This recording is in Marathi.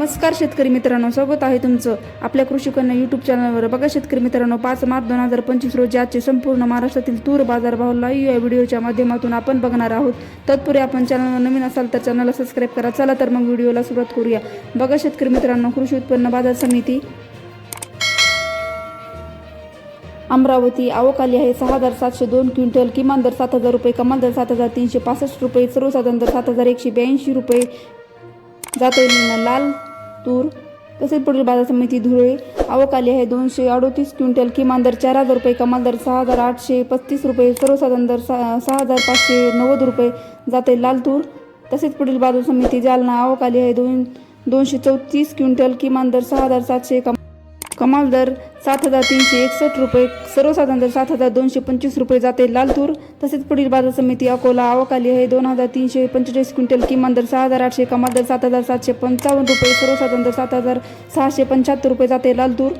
नमस्कार शेतकरी मित्रांनो स्वागत आहे तुमचं आपल्या कृषी कन्या यूट्यूब चॅनलवर बघा शेतकरी मित्रांनो पाच मार्च दोन हजार पंचवीस रोजी आजचे संपूर्ण महाराष्ट्रातील तूर बाजारभाव लाईव्ह या व्हिडिओच्या माध्यमातून आपण बघणार आहोत. तत्पूर्वी आपण चॅनलवर नवीन असाल तर चॅनलला सबस्क्राईब करा. चला तर मग व्हिडिओला सुरुवात करूया. बघा शेतकरी मित्रांनो कृषी उत्पन्न बाजार समिती अमरावती आवक आली आहे. सहा हजार सातशे दोन क्विंटल किमान दर सात हजार रुपये कमाल दर सात हजार तीनशे पासष्ट रुपये सर्वसाधारण दर सात हजार एकशे ब्याऐंशी रुपये. जाते लाल. तूर. तसेच पुढील बाजार समिती धुळे. आवक आली आहे दोनशे अडोतीस क्विंटल. किमान दर चार हजार रुपये कमाल दर सहा हजार आठशे पस्तीस रुपये सर्वसाधारण दर सहा सहा हजार पाचशे नव्वद रुपये जाते लाल तूर. तसेच पुढील बाजार समिती जालना. आवक आली आहे दोन दोनशे चौतीस क्विंटल. किमान दर सहा हजार सातशे कम कमाल दर सात हजार तीनशे एकसष्ट रुपये सर्वसाधारण दर सात हजार दोनशे पंचवीस रुपये जाते. लाल तूर तसेच पुढील बाजार समिती अकोला आवक आहे. दोन हजार तीनशे पंचेचाळीस क्विंटल किमान दर सहा हजार आठशे कमाल दर सात हजार सातशे पंचावन्न रुपये सर्वसाधारण दर सात हजार सहाशे पंच्याहत्तर रुपये जाते. लाल तूर